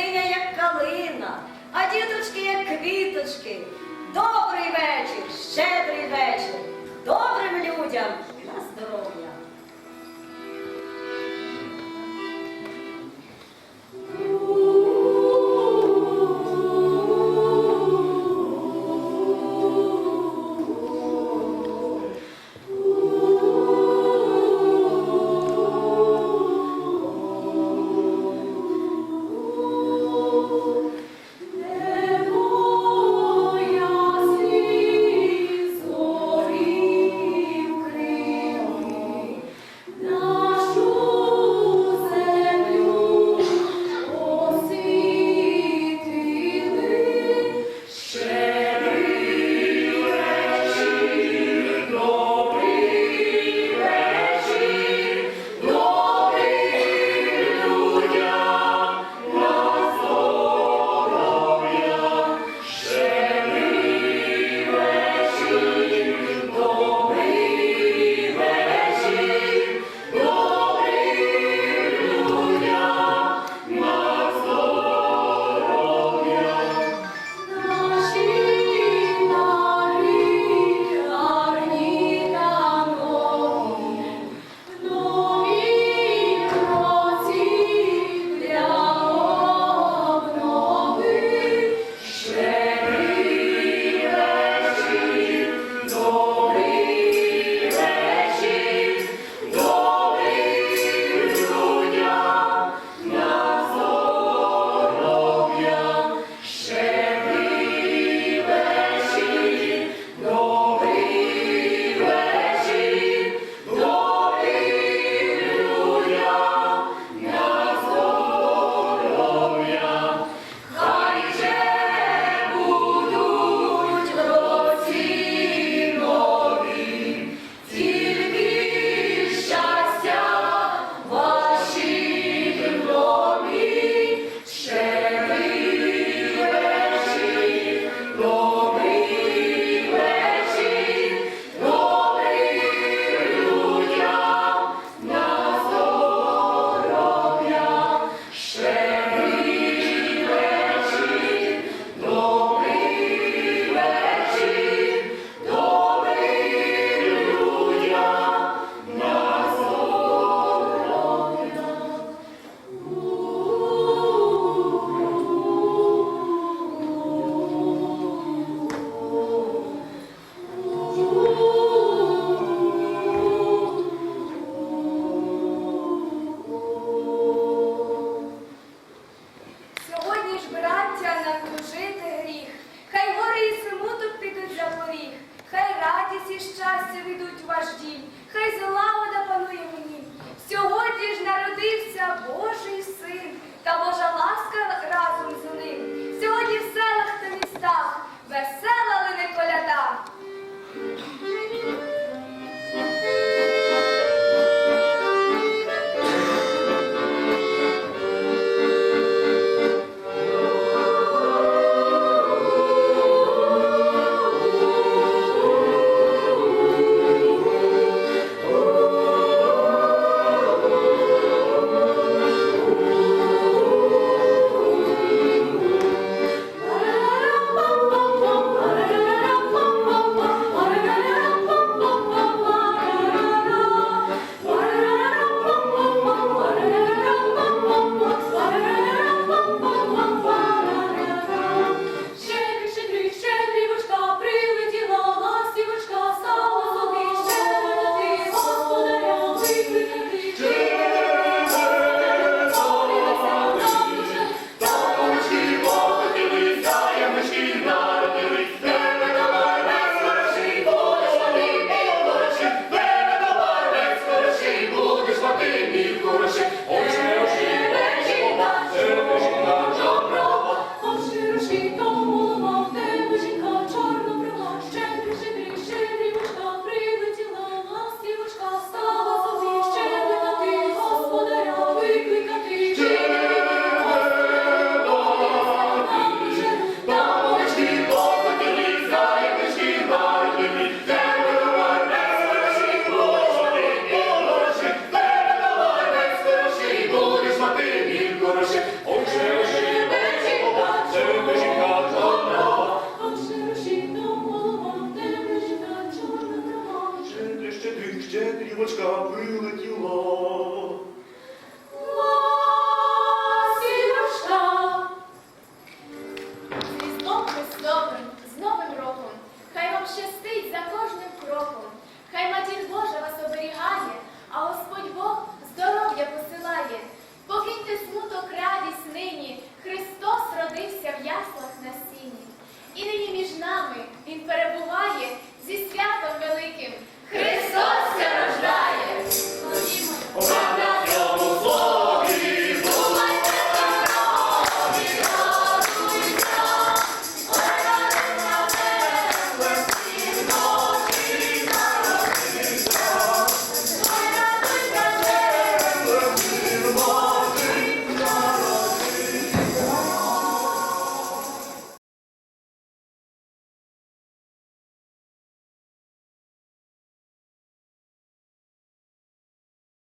Катиня, як калина, а діточки, як квіточки. Добрий вечір, щедрий вечір, добрим людям на здоров'я. прийдуть в ваш дім.